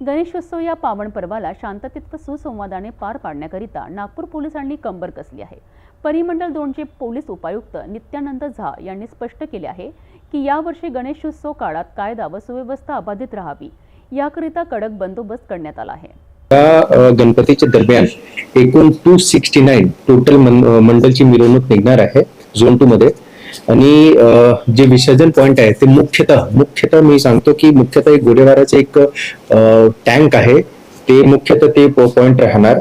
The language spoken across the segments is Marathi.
गणेशोत्सव या पावन पर्वाला शांततेत व सुसंवादाने पार पाडण्याकरिता नागपूर पोलिसांनी कंबर कसली आहे. परिमंडल दोनचे पोलीस उपायुक्त नित्यानंद झा यांनी स्पष्ट केले आहे की यावर्षी गणेशोत्सव काळात कायदा व सुव्यवस्था अबाधित राहावी याकरिता कडक बंदोबस्त करण्यात आला आहे. या गणपतीच्या दरम्यान एकूण टू सिक्स्टी नाईन टोटल मंडलची मिरवणूक निघणार आहे. झोन टू मध्ये आणि जे विसर्जन पॉइंट आहे ते मुख्यतः मुख्यतः मी सांगतो की मुख्यतः एक गोरेवाराचे एक टँक आहे. ते मुख्यतः ते पॉइंट राहणार.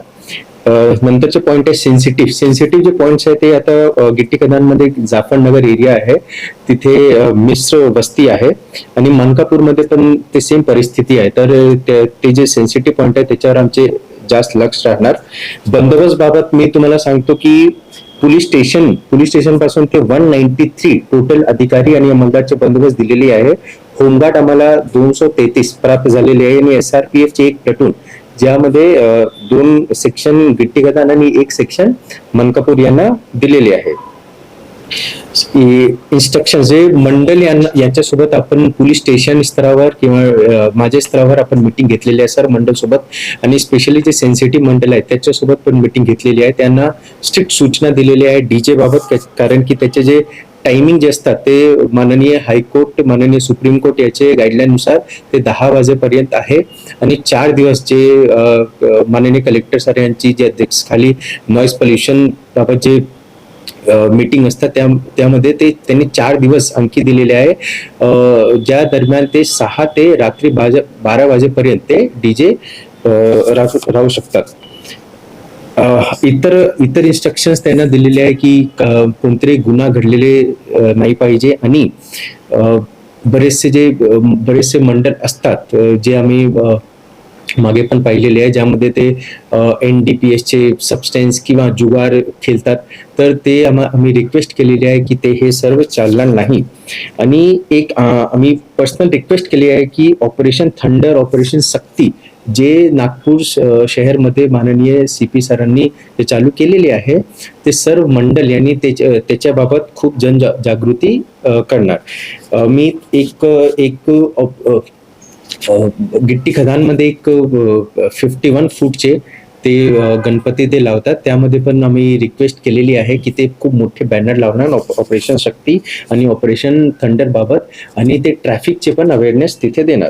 नंतरचे पॉईंट आहे सेन्सिटिव्ह सेन्सिटिव्ह जे पॉईंट्स आहे ते आता अ, गिट्टी कदानमध्ये जाफरनगर एरिया आहे. तिथे मिश्र वस्ती आहे. आणि मनकापूरमध्ये पण ते सेम परिस्थिती आहे. तर ते जे सेन्सिटिव्ह पॉईंट आहे त्याच्यावर आमचे जास्त लक्ष राहणार. बंदोबस्त बाबत मी तुम्हाला सांगतो की पोलीस स्टेशन पोलीस स्टेशनपासून ते वन नाईन्टी थ्री टोटल अधिकारी आणि अंमलदारचे बंदोबस्त दिलेली आहे. होमगार्ड आम्हाला दोनशे तेहतीस प्राप्त झालेले आहे आणि एस आर पी एफ चे एक प्लटून ज्यामध्ये दोन सेक्शन गिट्टी गदान आणि एक सेक्शन मनकापूर यांना दिलेले आहे. इन्स्ट्रक्शन जे मंडल यांना यांच्यासोबत आपण पोलीस स्टेशन स्तरावर किंवा माझ्या स्तरावर आपण मिटिंग घेतलेली आहे सर मंडल सोबत आणि स्पेशली जे सेन्सिटिव्ह मंडल आहे त्याच्यासोबत पण मिटिंग घेतलेली आहे. त्यांना स्ट्रिक्ट सूचना दिलेली आहे डीजे बाबत त्या- कारण की त्याचे जे टायमिंग जे असतात ते माननीय हायकोर्ट माननीय सुप्रीम कोर्ट याचे गाईडलाईननुसार ते दहा वाजेपर्यंत आहे. आणि चार दिवस जे माननीय कलेक्टर सर यांची जे अध्यक्षखाली नॉईज पोल्युशन बाबत जे मीटिंग असतात. त्या त्यामध्ये ते त्यांनी चार दिवस अंकी दिलेले आहे. ज्या दरम्यान ते सहा ते रात्री बाजा बारा वाजेपर्यंत ते डीजे राहू राहू शकतात. इतर इतर इन्स्ट्रक्शन्स त्यांना दिलेले आहे की कोणतरी गुन्हा घडलेले नाही पाहिजे आणि बरेचसे जे बरेचसे मंडळ असतात जे आम्ही मागे पण पाहिलेले आहे ज्यामध्ये ते एन डी पी एसचे सबस्टन्स किंवा जुगार खेळतात. तर ते आम्हा आम्ही रिक्वेस्ट केलेली आहे की ते हे सर्व चालणार नाही. आणि एक आम्ही पर्सनल रिक्वेस्ट केली आहे की ऑपरेशन थंडर ऑपरेशन सक्ती जे नागपूर श- शहरमध्ये माननीय सी पी सरांनी ते चालू केलेले आहे ते सर्व मंडल यांनी त्याच्याबाबत खूप जनजागृती करणार. मी एक एक गिट्टी खदानमध्ये एक फिफ्टी वन फूटचे ते गणपती ते लावतात. त्यामध्ये पण आम्ही रिक्वेस्ट केलेली आहे की ते खूप मोठे बॅनर लावणार ऑप- ऑपरेशन शक्ती आणि ऑपरेशन थंडर बाबत आणि ते ट्रॅफिकचे पण अवेअरनेस तिथे देणार.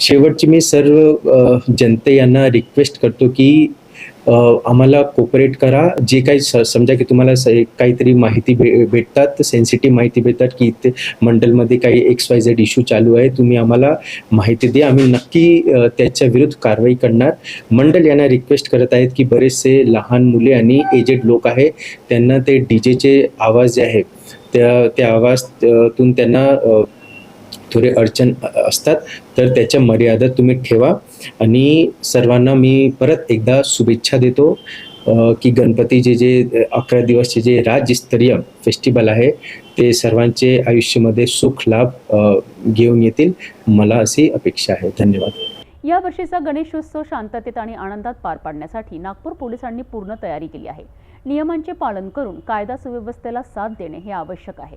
शेवटची मी सर्व जनते यांना रिक्वेस्ट करतो की आम्हाला कोपरेट करा. जे काही स- समजा की तुम्हाला स- काहीतरी माहिती भे- भेटतात सेन्सिटिव्ह माहिती भेटतात की इथे मंडलमध्ये काही एक्स वाय झेड इश्यू चालू आहे तुम्ही आम्हाला माहिती द्या. आम्ही नक्की त्याच्या विरुद्ध कारवाई करणार. मंडल यांना रिक्वेस्ट करत आहेत की बरेचसे लहान मुले आणि एजेड लोक आहे त्यांना ते डीजेचे आवाज जे आहे त्या त्या आवाजातून त्यांना थोडे अडचण असतात तर त्याच्या मर्यादा तुम्ही ठेवा. आणि सर्वांना मी परत एकदा शुभेच्छा देतो की गणपतीचे जे अकरा दिवसचे जे राज्यस्तरीय फेस्टिवल आहे ते सर्वांचे आयुष्यामध्ये सुख लाभ घेऊन येतील. मला अशी अपेक्षा आहे. धन्यवाद. या वर्षीचा गणेशोत्सव शांततेत आणि आनंदात पार पाडण्यासाठी नागपूर पोलिसांनी पूर्ण तयारी केली आहे. नियमांचे पालन करून कायदा सुव्यवस्थेला साथ देणे हे आवश्यक आहे.